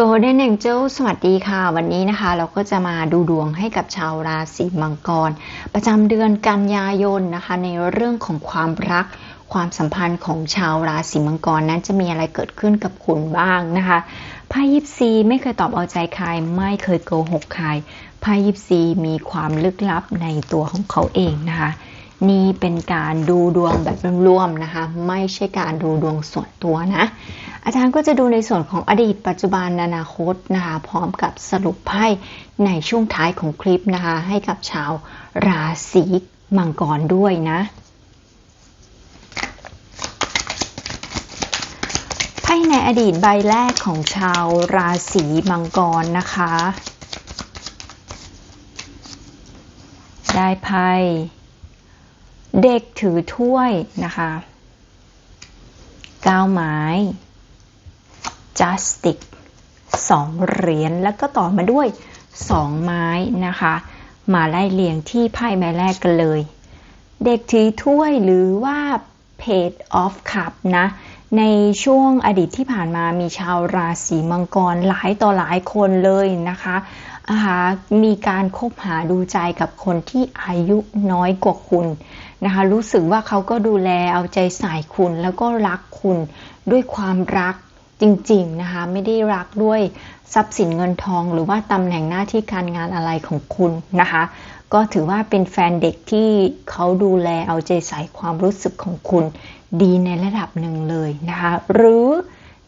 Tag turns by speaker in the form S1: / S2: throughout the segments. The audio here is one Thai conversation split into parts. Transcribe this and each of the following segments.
S1: Golden Angel สวัสดีค่ะ วันนี้นะคะ เราก็จะมาดูดวงให้กับชาวราศีมังกร ประจำเดือนกันยายนนะคะ ในเรื่องของความรัก ความสัมพันธ์ของชาวราศีมังกรนั้นจะมีอะไรเกิดขึ้นกับคุณบ้างนะคะไพ่ยิปซีไม่เคยตอบเอาใจใคร ไม่เคยโกหกใครไพ่ยิปซีมีความลึกลับในตัวของเขาเองนะคะ นี่เป็นการดูดวงแบบรวมๆนะคะ ไม่ใช่การดูดวงส่วนตัวนะ อาจารย์ก็จะดูในส่วนของอดีตปัจจุบันอนาคตนะคะพร้อมกับสรุปไพ่ในช่วงท้ายของคลิปนะคะ ให้กับชาวราศีมังกรด้วยนะไพ่ในอดีตใบแรกของชาวราศีมังกรนะคะ ได้ไพ่เด็กถือถ้วยนะคะก้าวไม้ justice สองเหรียญแล้วก็ต่อมาด้วยสองไม้นะคะ มาไล่เรียงที่ไพ่ใบแรกกันเลย เด็กถือถ้วยหรือว่า page of cup นะ ในช่วงอดีตที่ผ่านมามีชาวราศีมังกรหลายต่อหลายคนเลยนะคะนะคะมีการคบหาดูใจกับคนที่อายุน้อยกว่าคุณนะคะ รู้สึกว่าเขาก็ดูแลเอาใจใส่คุณแล้วก็รักคุณด้วยความรัก จริงๆนะคะไม่ได้รักด้วยทรัพย์สินเงินทอง หรือว่าตำแหน่งหน้าที่การงานอะไรของคุณนะคะ ก็ถือว่าเป็นแฟนเด็กที่เขาดูแลเอาใจใส่ความรู้สึกของคุณดีในระดับหนึ่งเลยนะคะหรือ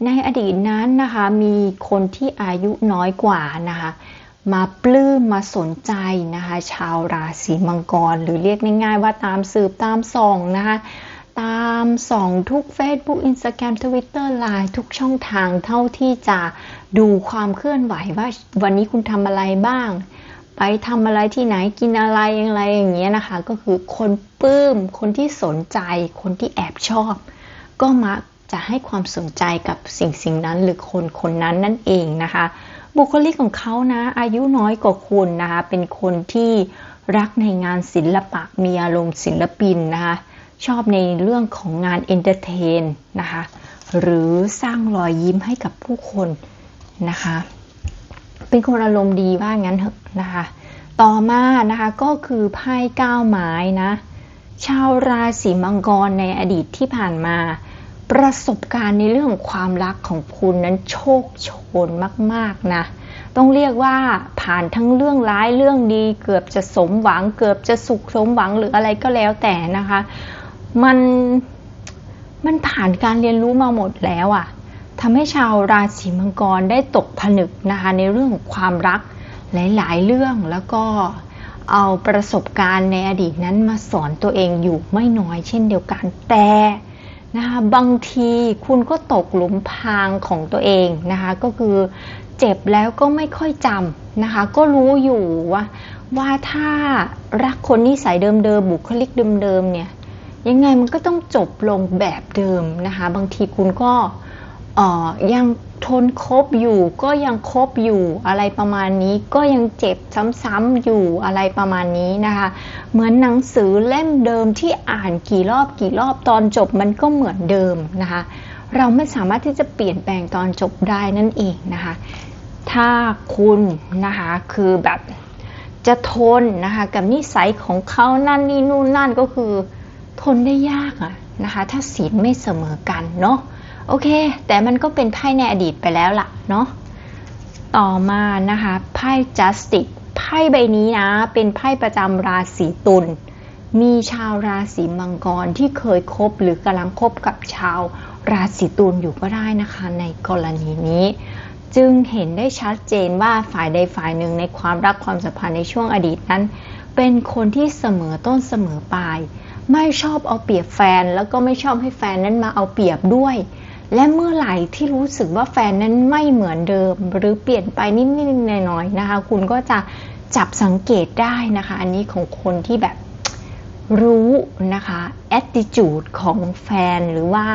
S1: ในอดีตนั้นนะคะมีคนที่อายุน้อยกว่านะคะมาปลื้มมาสนใจนะคะชาวราศีมังกร หรือเรียกง่ายๆว่าตามสืบตามส่องนะคะ ตามส่องทุก Facebook Instagram Twitter Line ทุกช่องทางเท่าที่จะดูความเคลื่อนไหวว่าวันนี้คุณทำอะไรบ้าง ไปทำอะไรที่ไหนกินอะไรอะไรอย่างเงี้ยนะคะ ก็คือคนปลื้มคนที่สนใจ คนที่แอบชอบ ก็มักจะให้ความสนใจกับสิ่งสิ่งนั้นหรือคนคนนั้นนั่นเองนะคะ บุคลิกของเขานะ อายุน้อยกว่าคุณนะคะ เป็นคนที่รักในงานศิลปะมีอารมณ์ศิลปินนะคะ ชอบในเรื่องของงานเอนเตอร์เทนนะคะหรือสร้างรอยยิ้มให้กับผู้คนนะคะ เป็นคนอารมณ์ดีว่างั้นเถอะนะคะ ต่อมานะคะก็คือไพ่ก้าวไม้นะชาวราศีมังกรในอดีตที่ผ่านมา ประสบการณ์ในเรื่องความรักของคุณนั้นโชคโชนมากๆนะต้องเรียกว่าผ่านทั้งเรื่องร้ายเรื่องดี เกือบจะสมหวัง เกือบจะสุขสมหวังหรืออะไรก็แล้วแต่นะคะ มันมันผ่านการเรียนรู้มาหมดแล้วอะ่ะทำให้ชาวราศีมังกรได้ตกผนึกนะคะในเรื่องของความรักหลาย ๆ เรื่องแล้วก็เอาประสบการณ์ในอดีตนั้นมาสอนตัวเองอยู่ไม่น้อยเช่นเดียวกันแต่นะคะบางทีคุณก็ตกหลุมพรางของตัวเองนะคะก็คือเจ็บแล้วก็ไม่ค่อยจำนะคะก็รู้อยู่ว่าว่าถ้ารักคนนิสัยเดิมๆบุคลิกเดิมๆเนี่ย ยังไงมันก็ต้องจบลงแบบเดิมนะคะ บางทีคุณก็ยังทนคบอยู่ก็ยังคบอยู่อะไรประมาณนี้ก็ยังเจ็บซ้ำๆอยู่อะไรประมาณนี้นะคะ เหมือนหนังสือเล่มเดิมที่อ่านกี่รอบกี่รอบตอนจบมันก็เหมือนเดิมนะคะ เราไม่สามารถที่จะเปลี่ยนแปลงตอนจบได้นั่นเองนะคะ ถ้าคุณนะคะคือแบบจะทนนะคะกับนิสัยของเขานั่นนี่นู่นนั่นก็คือ ทนได้ยากอะนะคะ ถ้าศีลไม่เสมอกันเนาะโอเค แต่มันก็เป็นไพ่ในอดีตไปแล้วล่ะเนาะต่อมานะคะไพ่ justice ไพ่ใบนี้นะ เป็นไพ่ประจำราศีตุลมีชาวราศีมังกรที่เคยคบหรือกำลังคบกับชาวราศีตุลอยู่ก็ได้นะคะ ในกรณีนี้ จึงเห็นได้ชัดเจนว่าฝ่ายใดฝ่ายหนึ่งในความรักความสัมพันธ์ในช่วงอดีตนั้น เป็นคนที่เสมอต้นเสมอปลาย ไม่ชอบเอาเปรียบแฟน แล้วก็ไม่ชอบให้แฟนนั้นมาเอาเปรียบด้วย และเมื่อไหร่ที่รู้สึกว่าแฟนนั้นไม่เหมือนเดิม หรือเปลี่ยนไปนิดๆหน่อยๆนะคะ คุณก็จะจับสังเกตได้นะคะ อันนี้ของคนที่แบบรู้นะคะ attitude ของแฟนหรือว่า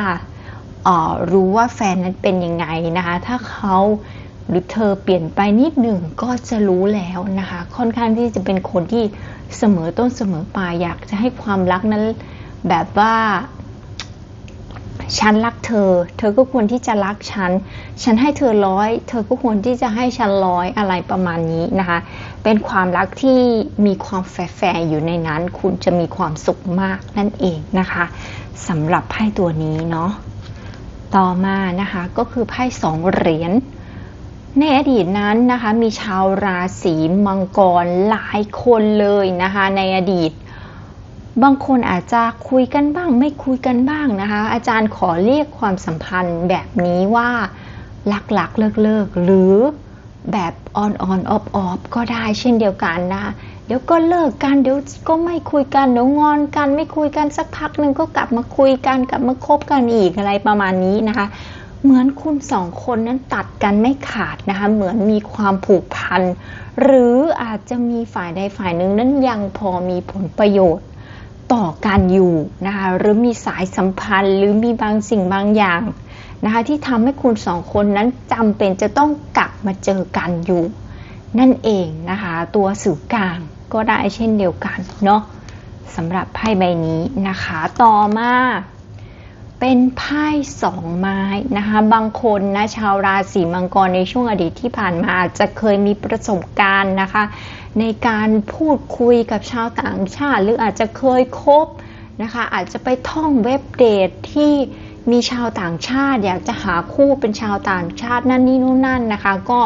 S1: รู้ว่าแฟนนั้นเป็นยังไงนะคะ ถ้าเขา หรือเธอเปลี่ยนไปนิดหนึ่งก็จะรู้แล้วนะคะ ค่อนข้างที่จะเป็นคนที่เสมอต้นเสมอปลายอยากจะให้ความรักนั้น แบบว่า ฉันรักเธอ เธอก็ควรที่จะรักฉัน ฉันให้เธอร้อย เธอก็ควรที่จะให้ฉันร้อยอะไรประมาณนี้นะคะ เป็นความรักที่มีความแฝงอยู่ในนั้น คุณจะมีความสุขมากนั่นเองนะคะสำหรับไพ่ตัวนี้เนาะต่อมานะคะก็คือไพ่สองเหรียญ ในอดีตนั้นนะคะมีชาวราศีมังกรหลายคนเลยนะคะในอดีต บางคนอาจจะคุยกันบ้าง ไม่คุยกันบ้างนะคะ อาจารย์ขอเรียกความสัมพันธ์แบบนี้ว่าลักลักเลิกเลิกหรือแบบออนออนออฟออฟก็ได้เช่นเดียวกันนะคะเดี๋ยวก็เลิกกันเดี๋ยวก็ไม่คุยกันเดี๋ยวงอนกัน ไม่คุยกันสักพักหนึ่งก็กลับมาคุยกันกลับมาคบกันอีกอะไรประมาณนี้นะคะ เหมือนคุณสองคนนั้นตัดกันไม่ขาดนะคะ เหมือนมีความผูกพัน หรืออาจจะมีฝ่ายใดฝ่ายหนึ่งนั้นยังพอมีผลประโยชน์ต่อการอยู่นะคะหรือมีสายสัมพันธ์ หรือมีบางสิ่งบางอย่างนะคะที่ทำให้คุณสองคนนั้นจำเป็นจะต้องกลับมาเจอกันอยู่ นั่นเองนะคะตัวสื่อกลางก็ได้เช่นเดียวกันเนาะสำหรับไพ่ใบนี้นะคะ ต่อมา เป็นไพ่สองไม้นะคะ บางคนนะชาวราศีมังกรในช่วงอดีตที่ผ่านมาอาจจะเคยมีประสบการณ์นะคะ ในการพูดคุยกับชาวต่างชาติ หรืออาจจะเคยคบนะคะ อาจจะไปท่องเว็บเดทที่มีชาวต่างชาติ อยากจะหาคู่เป็นชาวต่างชาตินั่นนี่นู่นนั่นนะคะ ก็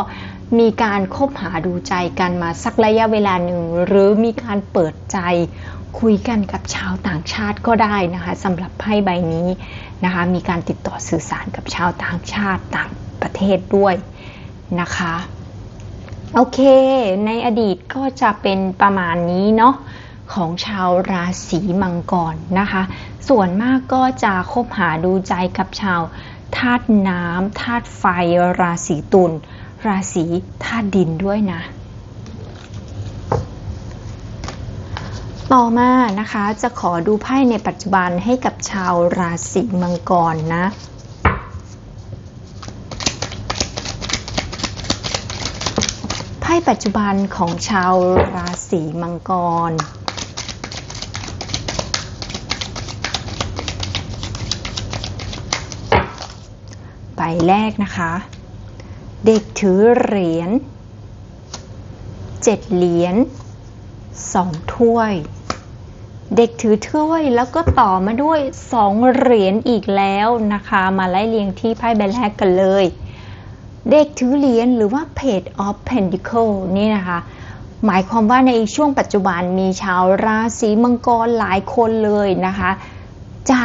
S1: มีการคบหาดูใจกันมาสักระยะเวลาหนึ่ง หรือมีการเปิดใจ คุยกันกับชาวต่างชาติก็ได้นะคะสำหรับไพ่ใบนี้นะคะมีการติดต่อสื่อสารกับชาวต่างชาติต่างประเทศด้วยนะคะโอเค ในอดีตก็จะเป็นประมาณนี้เนาะของชาวราศีมังกรนะคะ ส่วนมากก็จะคบหาดูใจกับชาวธาตุน้ำธาตุไฟราศีตุลราศีธาตุดินด้วยนะ ต่อมานะคะจะขอดูไพ่ในปัจจุบันให้กับชาวราศีมังกรนะไพ่ปัจจุบันของชาวราศีมังกรใบแรกนะคะ เด็กถือเหรียญเจ็ดเหรียญสองถ้วย เด็กถือถ้วยแล้วก็ต่อมาด้วยสองเหรียญอีกแล้วนะคะ มาไล่เรียงที่ไพ่ใบแรกกันเลย เด็กถือเหรียญหรือว่า Page of Pentacle นี่นะคะ หมายความว่าในช่วงปัจจุบันมีชาวราศีมังกรหลายคนเลยนะคะ จะ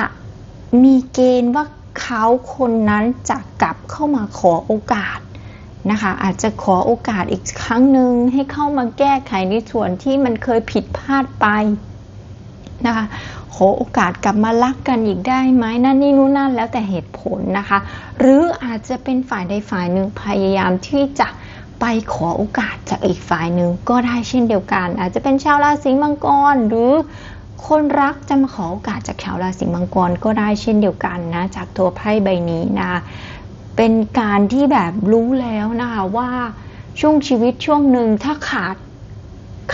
S1: มีเกณฑ์ว่าเขาคนนั้นจะกลับเข้ามาขอโอกาสนะคะ อาจจะขอโอกาสอีกครั้งหนึ่งให้เข้ามาแก้ไขในส่วนที่มันเคยผิดพลาดไป นะคะ ขอโอกาสกลับมารักกันอีกได้ไหมนั่นนี่นู่นนั่นแล้วแต่เหตุผลนะคะ หรืออาจจะเป็นฝ่ายใดฝ่ายหนึ่งพยายามที่จะไปขอโอกาสจากอีกฝ่ายหนึ่งก็ได้เช่นเดียวกัน อาจจะเป็นชาวราศีมังกรหรือคนรักจะมาขอโอกาสจากชาวราศีมังกรก็ได้เช่นเดียวกันนะจากตัวไพ่ใบนี้นะเป็นการที่แบบรู้แล้วนะคะว่าช่วงชีวิตช่วงหนึ่งถ้าขาด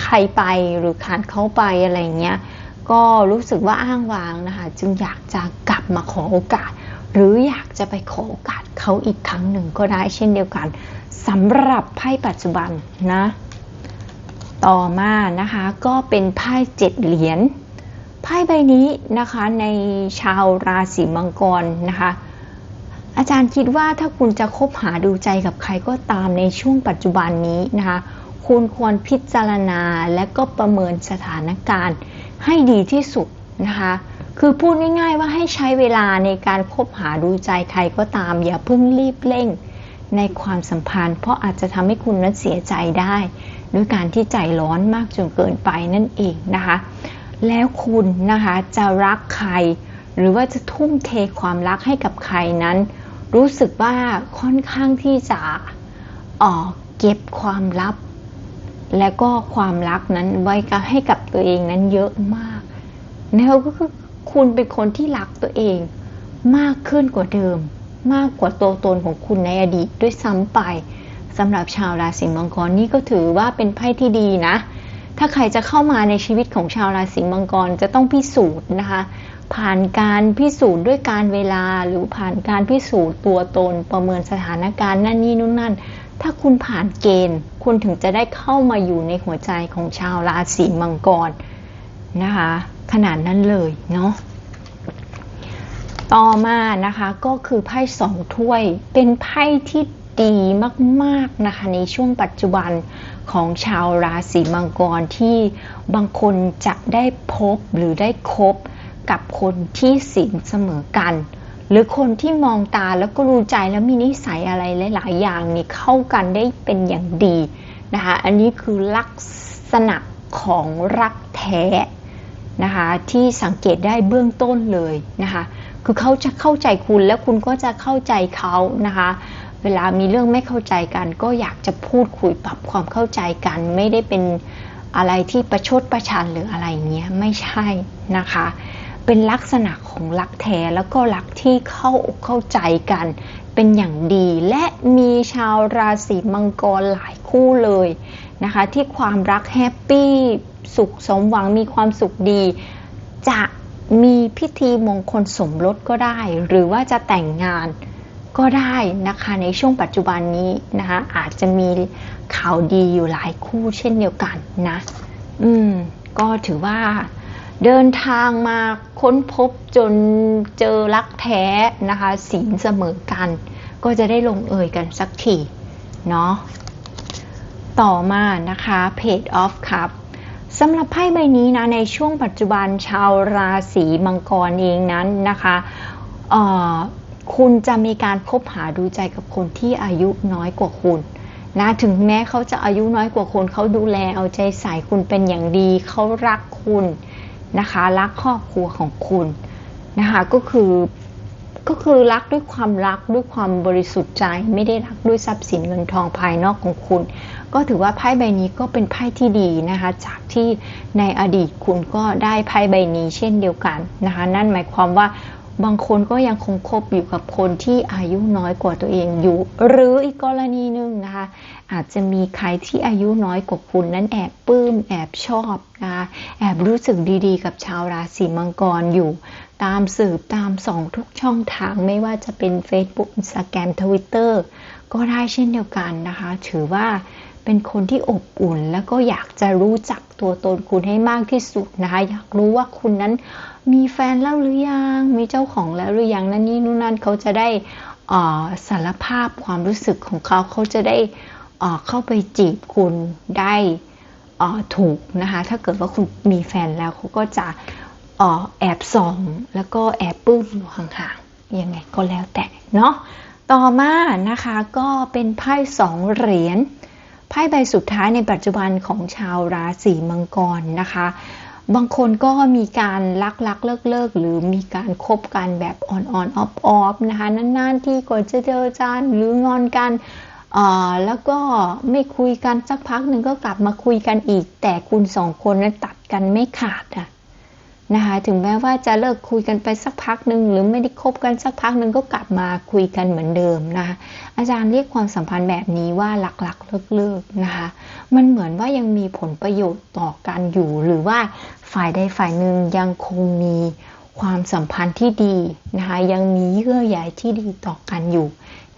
S1: ใครไปหรือขาดเขาไปอะไรเงี้ย ก็รู้สึกว่าอ้างว้างนะคะ จึงอยากจะกลับมาขอโอกาส หรืออยากจะไปขอโอกาสเขาอีกครั้งหนึ่งก็ได้เช่นเดียวกันสำหรับไพ่ปัจจุบันนะ ต่อมานะคะก็เป็นไพ่เจ็ดเหรียญไพ่ใบนี้นะคะในชาวราศีมังกรนะคะอาจารย์คิดว่าถ้าคุณจะคบหาดูใจกับใครก็ตามในช่วงปัจจุบันนี้นะคะ คุณควรพิจารณาและก็ประเมินสถานการณ์ ให้ดีที่สุดนะคะ คือพูดง่ายๆว่าให้ใช้เวลาในการคบหาดูใจใครก็ตาม อย่าเพิ่งรีบเร่งในความสัมพันธ์ เพราะอาจจะทำให้คุณนั้นเสียใจได้ด้วยการที่ใจร้อนมากจนเกินไปนั่นเองนะคะ แล้วคุณนะคะจะรักใคร หรือว่าจะทุ่มเทความรักให้กับใครนั้น รู้สึกว่าค่อนข้างที่จะออกเก็บความลับ และก็ความรักนั้นไว้กับให้กับตัวเองนั้นเยอะมากแล้วก็คือคุณเป็นคนที่รักตัวเอง มากขึ้นกว่าเดิม มากกว่าตัวตนของคุณในอดีตด้วยซ้ำไปสำหรับชาวราศีมังกรนี่ก็ถือว่าเป็นไพ่ที่ดีนะ ถ้าใครจะเข้ามาในชีวิตของชาวราศีมังกรจะต้องพิสูจน์นะคะ ผ่านการพิสูจน์ด้วยการเวลาหรือผ่านการพิสูจน์ตัวตนประเมินสถานการณ์นั่นนี่นู่นนั่น ถ้าคุณผ่านเกณฑ์ คุณถึงจะได้เข้ามาอยู่ในหัวใจของชาวราศีมังกรนะคะ ขนาดนั้นเลยเนาะต่อมานะคะก็คือไพ่สองถ้วย เป็นไพ่ที่ดีมาก ๆ นะคะ ในช่วงปัจจุบันของชาวราศีมังกรที่บางคนจะได้พบหรือได้คบกับคนที่สินเสมอกัน หรือคนที่มองตาแล้วก็รู้ใจแล้วมีนิสัยอะไรหลายๆอย่างนี่เข้ากันได้เป็นอย่างดีนะคะอันนี้คือลักษณะของรักแท้นะคะที่สังเกตได้เบื้องต้นเลยนะคะคือเขาจะเข้าใจคุณแล้วคุณก็จะเข้าใจเขานะคะเวลามีเรื่องไม่เข้าใจกัน ก็อยากจะพูดคุยปรับความเข้าใจกัน ไม่ได้เป็นอะไรที่ประชดประชันหรืออะไรเงี้ยไม่ใช่นะคะ เป็นลักษณะของรักแท้แล้วก็รักที่เข้าอกเข้าใจกัน เป็นอย่างดี และมีชาวราศีมังกรหลายคู่เลยนะคะ ที่ความรักแฮปปี้สุขสมหวังมีความสุขดี จะมีพิธีมงคลสมรสก็ได้ หรือว่าจะแต่งงานก็ได้นะคะในช่วงปัจจุบันนี้นะคะอาจจะมีข่าวดีอยู่หลายคู่เช่นเดียวกันนะ อืม ก็ถือว่า เดินทางมาค้นพบจนเจอรักแท้นะคะศีลเสมอกัน ก็จะได้ลงเอยกันสักทีเนาะต่อมานะคะเพจออฟครับสำหรับไพ่ใบนี้นะในช่วงปัจจุบันชาวราศีมังกรเองนั้นนะคะคุณจะมีการคบหาดูใจกับคนที่อายุน้อยกว่าคุณนะถึงแม้เขาจะอายุน้อยกว่าคนเขาดูแลเอาใจใส่คุณเป็นอย่างดี เขารักคุณ นะคะ รักครอบครัวของคุณนะคะก็คือก็คือรักด้วยความรักด้วยความบริสุทธิ์ใจ ไม่ได้รักด้วยทรัพย์สินเงินทองภายนอกของคุณ ก็ถือว่าไพ่ใบนี้ก็เป็นไพ่ที่ดีนะคะ จากที่ในอดีตคุณก็ได้ไพ่ใบนี้เช่นเดียวกันนะคะ นั่นหมายความว่า บางคนก็ยังคงคบอยู่กับคนที่อายุน้อยกว่าตัวเองอยู่ หรืออีกกรณีหนึ่งนะคะอาจจะมีใครที่อายุน้อยกว่าคุณนั้นแอบปลื้มแอบชอบนะคะแอบรู้สึกดีๆ กับชาวราศีมังกรอยู่ ตามสืบตามส่องทุกช่องทางไม่ว่าจะเป็น Facebook Instagram Twitter ก็ได้เช่นเดียวกันนะคะ ถือว่า เป็นคนที่อบอุ่น แล้วก็อยากจะรู้จักตัวตนคุณให้มากที่สุดนะคะอยากรู้ว่าคุณนั้นมีแฟนแล้วหรือยังมีเจ้าของแล้วหรือยังนั่นนี่นู่นนั่นเขาจะได้สารภาพความรู้สึกของเขาเขาจะได้เข้าไปจีบคุณได้ถูกนะคะถ้าเกิดว่าคุณมีแฟนแล้วเขาก็จะแอบส่องแล้วก็แอบปื้มอยู่ห่างๆยังไงก็แล้วแต่เนาะต่อมานะคะก็เป็นไพ่สองเหรียญ ไพ่ใบสุดท้ายในปัจจุบันของชาวราศีมังกรนะคะ บางคนก็มีการลักลักเลิกเลิกหรือมีการคบกันแบบอ่อนอ่อนออฟออฟนะคะนานๆที่ก่อนจะเจอจานหรืองอนกันแล้วก็ไม่คุยกันสักพักหนึ่งก็กลับมาคุยกันอีก แต่คุณสองคนนั้นตัดกันไม่ขาดอะ นะคะถึงแม้ว่าจะเลิกคุยกันไปสักพักหนึ่งหรือไม่ได้คบกันสักพักหนึ่งก็กลับมาคุยกันเหมือนเดิมนะคะอาจารย์เรียกความสัมพันธ์แบบนี้ว่าหลักๆเลิกๆนะคะมันเหมือนว่ายังมีผลประโยชน์ต่อกันอยู่ หรือว่าฝ่ายใดฝ่ายหนึ่งยังคงมีความสัมพันธ์ที่ดีนะคะยังมีเยื่อใยที่ดีต่อกันอยู่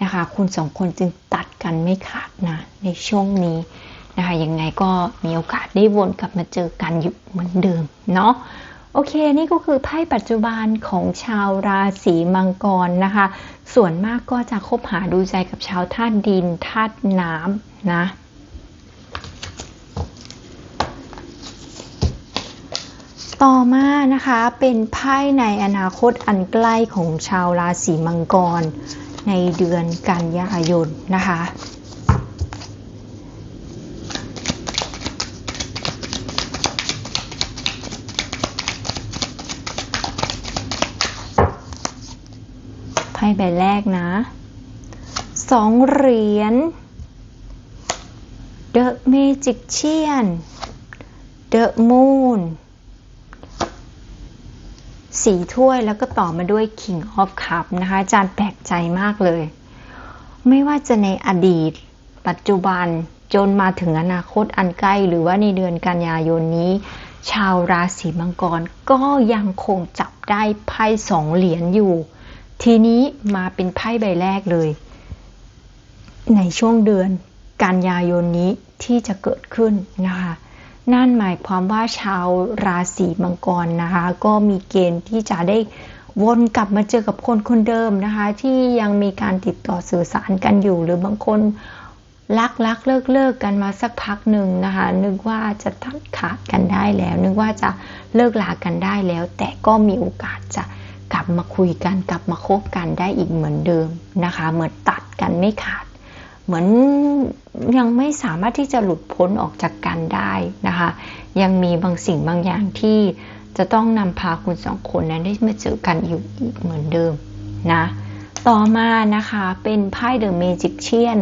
S1: นะคะคุณสองคนจึงตัดกันไม่ขาดนะในช่วงนี้นะคะยังไงก็มีโอกาสได้วนกลับมาเจอกันอยู่เหมือนเดิมเนาะ โอเค นี่ก็คือไพ่ปัจจุบันของชาวราศีมังกรนะคะ ส่วนมากก็จะคบหาดูใจกับชาวธาตุดินธาตุน้ำนะต่อมานะคะเป็นไพ่ในอนาคตอันใกล้ของชาวราศีมังกร ในเดือนกันยายนนะคะ ใบแรกนะสองเหรียญ The Magician The Moon สีถ้วยแล้วก็ต่อมาด้วย King of Cup นะคะ อาจารย์แปลกใจมากเลย ไม่ว่าจะในอดีต ปัจจุบันจนมาถึงอนาคตอันใกล้ หรือว่าในเดือนกันยายนนี้ ชาวราศีมังกรก็ยังคงจับได้ไพ่สองเหรียญอยู่ ทีนี้มาเป็นไพ่ใบแรกเลย ในช่วงเดือนกันยายนนี้ที่จะเกิดขึ้นนะคะ นั่นหมายความว่าชาวราศีมังกรนะคะ ก็มีเกณฑ์ที่จะได้วนกลับมาเจอกับคนคนเดิมนะคะ ที่ยังมีการติดต่อสื่อสารกันอยู่ หรือบางคนรักรักเลิกเลิกกันมาสักพักหนึ่งนะคะ นึกว่าจะตัดขาดกันได้แล้ว นึกว่าจะเลิกลากันได้แล้ว แต่ก็มีโอกาสจะ กลับมาคุยกันกลับมาคบกันได้อีกเหมือนเดิมนะคะ เหมือนตัดกันไม่ขาด เหมือนยังไม่สามารถที่จะหลุดพ้นออกจากกันได้นะคะ ยังมีบางสิ่งบางอย่างที่จะต้องนำพาคุณสองคนนั้นได้มาเจอกันอยู่อีกเหมือนเดิมนะต่อมานะคะเป็นไพ่เดอะเมจิกเชียน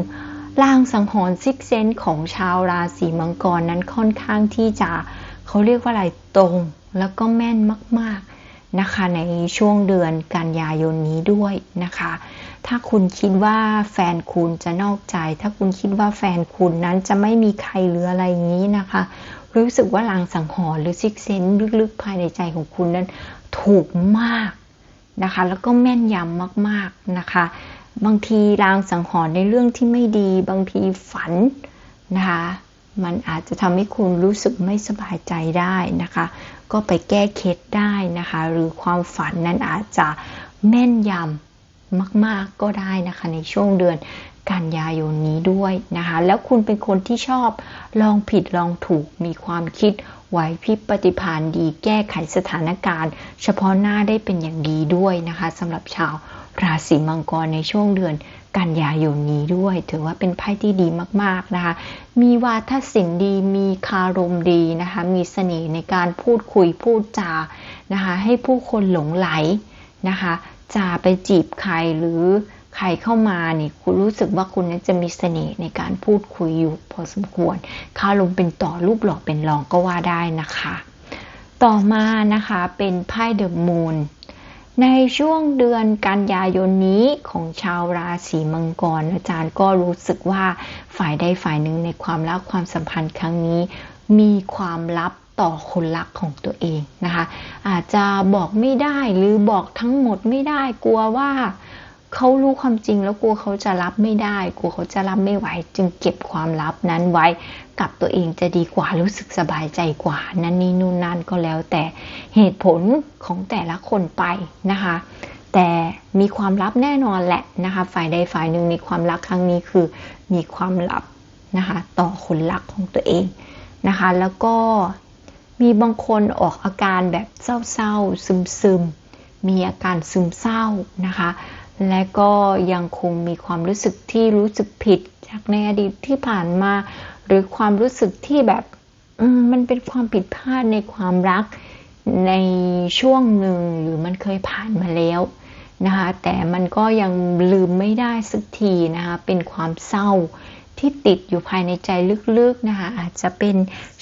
S1: ลางสังหรณ์ซิกเซนของชาวราศีมังกรนั้นค่อนข้างที่จะเขาเรียกว่าอะไรตรงแล้วก็แม่นมากๆ นะคะในช่วงเดือนกันยายนนี้ด้วยนะคะ ถ้าคุณคิดว่าแฟนคุณจะนอกใจ ถ้าคุณคิดว่าแฟนคุณนั้นจะไม่มีใครหรืออะไรอย่างนี้นะคะ รู้สึกว่าลางสังหรณ์หรือซิกเซนลึกๆภายในใจของคุณนั้นถูกมากนะคะ แล้วก็แม่นยำมากๆนะคะ บางทีลางสังหรณ์ในเรื่องที่ไม่ดี บางทีฝันนะคะ มันอาจจะทำให้คุณรู้สึกไม่สบายใจได้นะคะ ก็ไปแก้เคล็ดได้นะคะ หรือความฝันนั้นอาจจะแม่นยำมากๆก็ได้นะคะ ในช่วงเดือนกันยายนนี้ด้วยนะคะ แล้วคุณเป็นคนที่ชอบลองผิดลองถูกมีความคิดไหวพริบปฏิภาณดีแก้ไขสถานการณ์ เฉพาะหน้าได้เป็นอย่างดีด้วยนะคะสำหรับชาว ราศีมังกรในช่วงเดือนกันยายนนี้ด้วย ถือว่าเป็นไพ่ที่ดีมากๆนะคะ มีวาทศิลป์ดีมีคารมดีนะคะ มีเสน่ห์ในการพูดคุยพูดจานะคะ ให้ผู้คนหลงไหลนะคะจะไปจีบใครหรือใครเข้ามาเนี่ยคุณรู้สึกว่าคุณนั้นจะมีเสน่ห์ในการพูดคุยอยู่พอสมควรคารมเป็นต่อรูปหล่อเป็นรองก็ว่าได้นะคะ ต่อมานะคะเป็นไพ่เดอะมูน ในช่วงเดือนกันยายนนี้ของชาวราศีมังกรอาจารย์ก็รู้สึกว่าฝ่ายใดฝ่ายหนึ่งในความรักความสัมพันธ์ครั้งนี้ มีความลับต่อคนรักของตัวเองนะคะ อาจจะบอกไม่ได้หรือบอกทั้งหมดไม่ได้กลัวว่า เขารู้ความจริงแล้วกลัวเขาจะรับไม่ได้ กลัวเขาจะรับไม่ไหว จึงเก็บความลับนั้นไว้กับตัวเองจะดีกว่ารู้สึกสบายใจกว่า นั่นนี่นู่นนั่นก็แล้วแต่เหตุผลของแต่ละคนไปนะคะ แต่มีความลับแน่นอนแหละนะคะฝ่ายใดฝ่ายหนึ่งในความรักครั้งนี้คือมีความลับนะคะต่อคนรักของตัวเองนะคะ แล้วก็มีบางคนออกอาการแบบเศร้าๆซึมๆมีอาการซึมเศร้านะคะ และก็ยังคงมีความรู้สึกที่รู้สึกผิดจากในอดีตที่ผ่านมา หรือความรู้สึกที่แบบมันเป็นความผิดพลาดในความรักในช่วงหนึ่งหรือมันเคยผ่านมาแล้วนะคะแต่มันก็ยังลืมไม่ได้สักทีนะคะเป็นความเศร้า ที่ติดอยู่ภายในใจลึกๆนะคะ อาจจะเป็น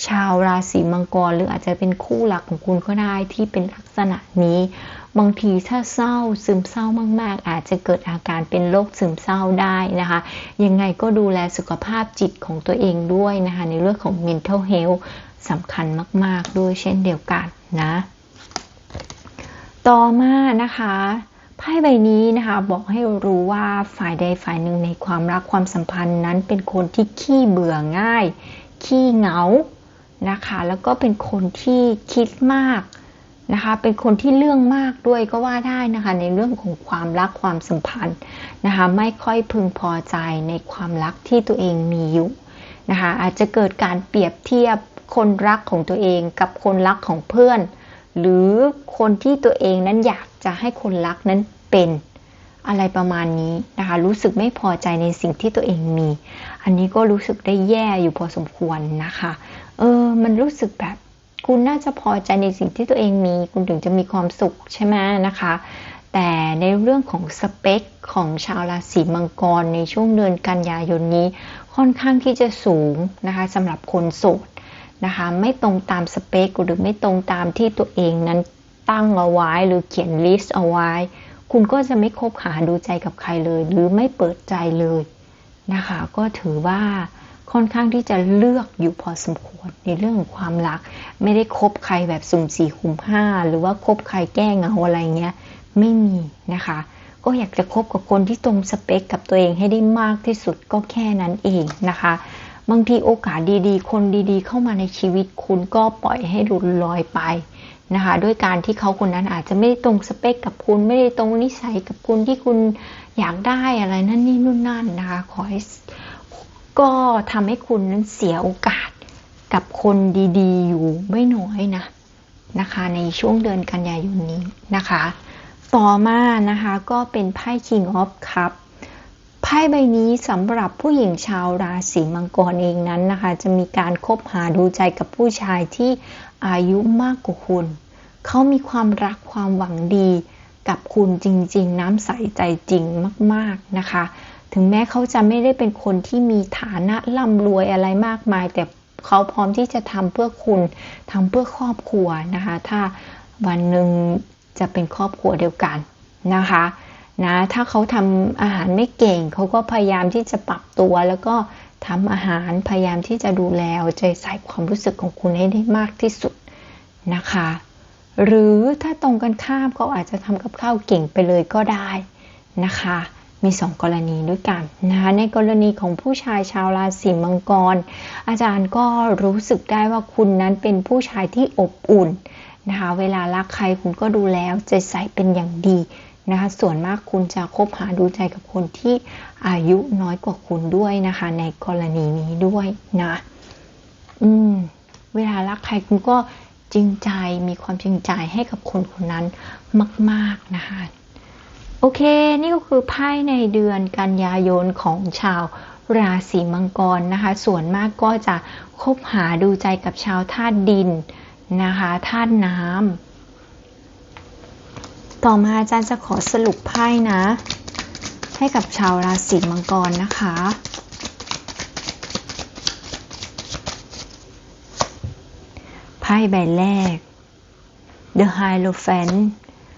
S1: ชาวราศีมังกร หรืออาจจะเป็นคู่หลักของคุณก็ได้ที่เป็นลักษณะนี้ บางทีถ้าเศร้าซึมเศร้ามาก ๆ อาจจะเกิดอาการเป็นโรคซึมเศร้าได้นะคะ ยังไงก็ดูแลสุขภาพจิตของตัวเองด้วยนะคะ ในเรื่องของ mental health สำคัญมาก ๆ ด้วยเช่นเดียวกันนะ ต่อมานะคะ ไพ่ใบนี้นะคะบอกให้รู้ว่าฝ่ายใดฝ่ายหนึ่งในความรักความสัมพันธ์นั้นเป็นคนที่ขี้เบื่อง่าย ขี้เหงานะคะ แล้วก็เป็นคนที่คิดมากนะคะ เป็นคนที่เรื่องมากด้วยก็ว่าได้นะคะ ในเรื่องของความรักความสัมพันธ์นะคะ ไม่ค่อยพึงพอใจในความรักที่ตัวเองมีอยู่นะคะ อาจจะเกิดการเปรียบเทียบคนรักของตัวเองกับคนรักของเพื่อน หรือคนที่ตัวเองนั้นอยากจะให้คนรักนั้นเป็นอะไรประมาณนี้นะคะ รู้สึกไม่พอใจในสิ่งที่ตัวเองมี อันนี้ก็รู้สึกได้แย่อยู่พอสมควรนะคะ เออ มันรู้สึกแบบคุณน่าจะพอใจในสิ่งที่ตัวเองมี คุณถึงจะมีความสุขใช่ไหมนะคะ แต่ในเรื่องของสเปคของชาวราศีมังกรในช่วงเดือนกันยายนนี้ ค่อนข้างที่จะสูงนะคะสำหรับคนโสด นะคะ ไม่ตรงตามสเปคหรือไม่ตรงตามที่ตัวเองนั้นตั้งเอาไว้หรือเขียนลิสต์เอาไว้ คุณก็จะไม่คบหาดูใจกับใครเลย หรือไม่เปิดใจเลยนะคะ ก็ถือว่าค่อนข้างที่จะเลือกอยู่พอสมควรในเรื่องของความรัก ไม่ได้คบใครแบบสุ่มสี่คุมห้าหรือว่าคบใครแก้เงาอะไรเงี้ยไม่มีนะคะ ก็อยากจะคบกับคนที่ตรงสเปคกับตัวเองให้ได้มากที่สุดก็แค่นั้นเองนะคะ บางทีโอกาสดีๆ คนดีๆ เข้ามาในชีวิตคุณก็ปล่อยให้หลุดลอยไปนะคะด้วยการที่เขาคนนั้นอาจจะไม่ได้ตรงสเปคกับคุณไม่ได้ตรงนิสัยกับคุณที่คุณอยากได้อะไรนั่นนี่นู่นนั่นนะคะขอให้ก็ทำให้คุณนั้นเสียโอกาสกับคนดีๆ อยู่ไม่น้อยนะนะคะในช่วงเดือนกันยายนนี้นะคะ ต่อมานะคะก็เป็นไพ่ King of Cup ไพ่ใบนี้สำหรับผู้หญิงชาวราศีมังกรเองนั้นนะคะ จะมีการคบหาดูใจกับผู้ชายที่อายุมากกว่าคุณ เขามีความรักความหวังดีกับคุณจริง ๆ น้ำใสใจจริงมาก ๆนะคะ ถึงแม้เขาจะไม่ได้เป็นคนที่มีฐานะร่ำรวยอะไรมากมาย แต่เขาพร้อมที่จะทำเพื่อคุณทำเพื่อครอบครัวนะคะ ถ้าวันหนึ่งจะเป็นครอบครัวเดียวกันนะคะ นะ ถ้าเขาทำอาหารไม่เก่ง เขาก็พยายามที่จะปรับตัว แล้วก็ทำอาหารพยายามที่จะดูแลใจใส่ความรู้สึกของคุณให้ได้มากที่สุดนะคะ หรือถ้าตรงกันข้ามเขาอาจจะทำกับข้าวเก่งไปเลยก็ได้นะคะ มีสองกรณีด้วยกันนะคะในกรณีของผู้ชายชาวราศีมังกร อาจารย์ก็รู้สึกได้ว่าคุณนั้นเป็นผู้ชายที่อบอุ่นนะคะ เวลารักใครคุณก็ดูแลใจใส่เป็นอย่างดี นะคะ ส่วนมากคุณจะคบหาดูใจกับคนที่อายุน้อยกว่าคุณด้วยนะคะ ในกรณีนี้ด้วยนะ อืม เวลารักใครคุณก็จริงใจมีความจริงใจให้กับคนคนนั้นมาก ๆนะคะ โอเค นี่ก็คือไพ่ในเดือนกันยายนของชาวราศีมังกรนะคะ ส่วนมากก็จะคบหาดูใจกับชาวธาตุดินนะคะธาตุน้ำ ต่อมาอาจารย์จะขอสรุปไพ่นะ ให้กับชาวราศีมังกรนะคะ ไพ่ใบแรก The Hierophant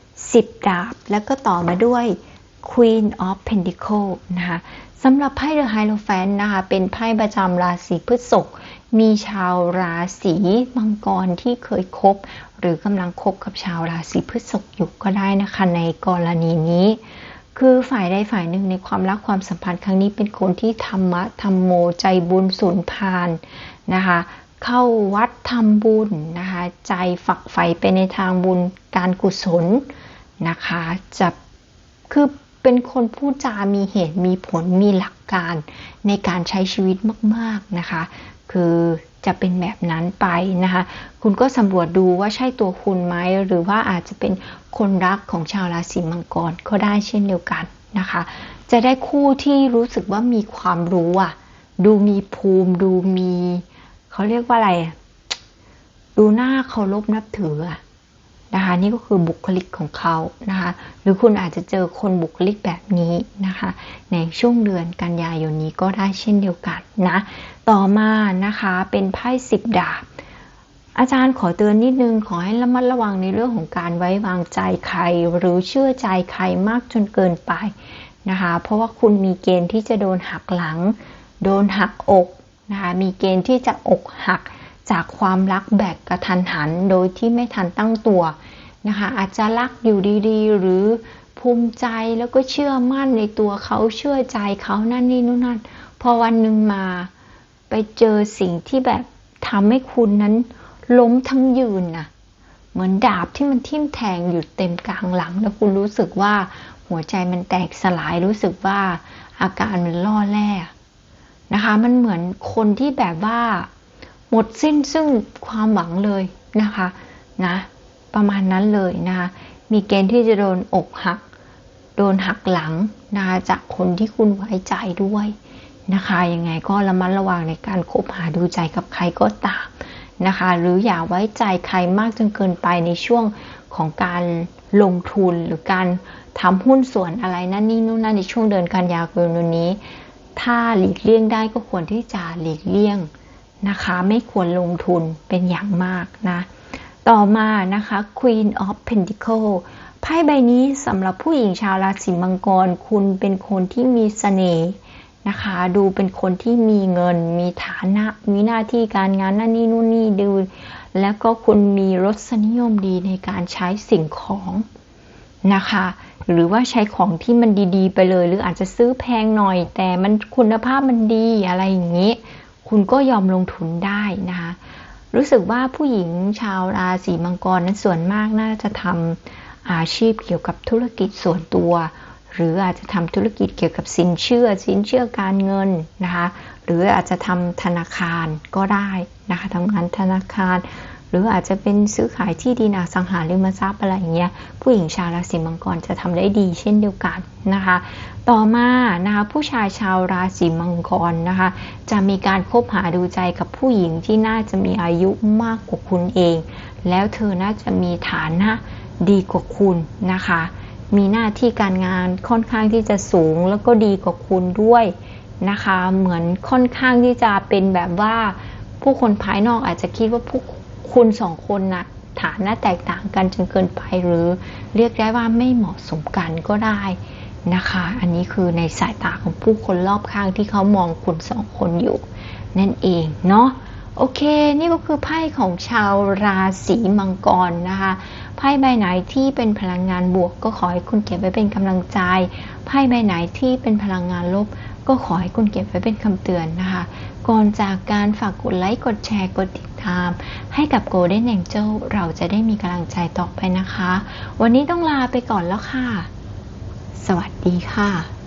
S1: 10ดาบ แล้วก็ต่อมาด้วย Queen of Pentacle นะคะสำหรับไพ่ The Hierophant นะคะ เป็นไพ่ประจำราศีพฤษภมีชาวราศีมังกรที่เคยคบ หรือกำลังคบกับชาวราศีพฤษภอยู่ก็ได้นะคะในกรณีนี้ คือฝ่ายใดฝ่ายหนึ่งในความรักความสัมพันธ์ครั้งนี้เป็นคนที่ธรรมะธรรมโมใจบุญสูญพานนะคะเข้าวัดทำบุญนะคะใจฝักใฝ่ไปในทางบุญการกุศลนะคะจะคือเป็นคนพูดจามีเหตุมีผลมีหลักการในการใช้ชีวิตมาก ๆ นะคะ คือ จะเป็นแบบนั้นไปนะคะ คุณก็สำรวจดูว่าใช่ตัวคุณไหมหรือว่าอาจจะเป็นคนรักของชาวราศีมังกรก็ได้เช่นเดียวกันนะคะ จะได้คู่ที่รู้สึกว่ามีความรู้อะ ดูมีภูมิดูมี เขาเรียกว่าอะไร ดูหน้าเคารพนับถืออะ นะคะนี่ก็คือบุคลิกของเขานะคะหรือคุณอาจจะเจอคนบุคลิกแบบนี้นะคะในช่วงเดือนกันยายนนี้ก็ได้เช่นเดียวกันนะต่อมานะคะเป็นไพ่สิบดาบ อาจารย์ขอเตือนนิดนึงขอให้ระมัดระวังในเรื่องของการไว้วางใจใคร หรือเชื่อใจใครมากจนเกินไปนะคะเพราะว่าคุณมีเกณฑ์ที่จะโดนหักหลัง โดนหักอกนะคะมีเกณฑ์ที่จะอกหัก จากความรักแบบกระทันหันโดยที่ไม่ทันตั้งตัวนะคะอาจจะรักอยู่ดีๆ หรือภูมิใจแล้วก็เชื่อมั่นในตัวเขาเชื่อใจเขานั่นนี่นู่นนั่นพอวันหนึ่งมาไปเจอสิ่งที่แบบทำให้คุณนั้นล้มทั้งยืนน่ะเหมือนดาบที่มันทิ่มแทงอยู่เต็มกลางหลัง แล้วคุณรู้สึกว่าหัวใจมันแตกสลายรู้สึกว่าอาการมันล่อแร่นะคะ มันเหมือนคนที่แบบว่า หมดสิ้นซึ่งความหวังเลยนะคะนะประมาณนั้นเลยนะคะมีเกณฑ์ที่จะโดนอกหัก โดนหักหลังนะคะจากคนที่คุณไว้ใจด้วยนะคะยังไงก็ระมัดระวังในการคบหาดูใจกับใครก็ตามนะคะหรืออย่าไว้ใจใครมากจนเกินไปในช่วงของการลงทุนหรือการทำหุ้นส่วนอะไรนั่นนี่นู่นนั่นในช่วงเดือนกันยายนนี้ ถ้าหลีกเลี่ยงได้ก็ควรที่จะหลีกเลี่ยง นะคะ ไม่ควรลงทุนเป็นอย่างมากนะ ต่อมานะคะ Queen of Pentacle ไพ่ใบนี้สำหรับผู้หญิงชาวราศีมังกร คุณเป็นคนที่มีสเสน่ห์นะคะ ดูเป็นคนที่มีเงิน มีฐานะ มีหน้าที่การงานนั่นนี่นู่นนี่ดู แล้วก็คุณมีรสนิยมดีในการใช้สิ่งของนะคะ หรือว่าใช้ของที่มันดีๆ ไปเลย หรืออาจจะซื้อแพงหน่อย แต่มันคุณภาพมันดีอะไรอย่างนี้ คุณก็ยอมลงทุนได้นะคะรู้สึกว่าผู้หญิงชาวราศีมังกรนั้นส่วนมากน่าจะทำอาชีพเกี่ยวกับธุรกิจส่วนตัว หรืออาจจะทำธุรกิจเกี่ยวกับสินเชื่อ สินเชื่อการเงินนะคะหรืออาจจะทำธนาคารก็ได้นะคะทำงานธนาคาร หรืออาจจะเป็นซื้อขายที่ดินอสังหาริมทรัพย์อะไรอย่างเงี้ยผู้หญิงชาวราศีมังกรจะทำได้ดีเช่นเดียวกันนะคะ ต่อมานะคะผู้ชายชาวราศีมังกรนะคะ จะมีการคบหาดูใจกับผู้หญิงที่น่าจะมีอายุมากกว่าคุณเอง แล้วเธอน่าจะมีฐานะดีกว่าคุณนะคะ มีหน้าที่การงานค่อนข้างที่จะสูงแล้วก็ดีกว่าคุณด้วยนะคะ เหมือนค่อนข้างที่จะเป็นแบบว่าผู้คนภายนอกอาจจะคิดว่าพวก คุณสองคนนะฐานะแตกต่างกันจนเกินไปหรือเรียกได้ว่าไม่เหมาะสมกันก็ได้นะคะ อันนี้คือในสายตาของผู้คนรอบข้างที่เขามองคุณสองคนอยู่ นั่นเองเนาะโอเค นี่ก็คือไพ่ของชาวราศีมังกรนะคะ ไพ่ใบไหนที่เป็นพลังงานบวก ก็ขอให้คุณเก็บไว้เป็นกำลังใจ ไพ่ใบไหนที่เป็นพลังงานลบ ก็ขอให้คุณเก็บไว้เป็นคำเตือนนะคะ ก่อนจากการฝากกดไลค์ กดแชร์ กดติดตาม ให้กับ Golden Angel เราจะได้มีกำลังใจต่อไปนะคะ วันนี้ต้องลาไปก่อนแล้วค่ะ สวัสดีค่ะ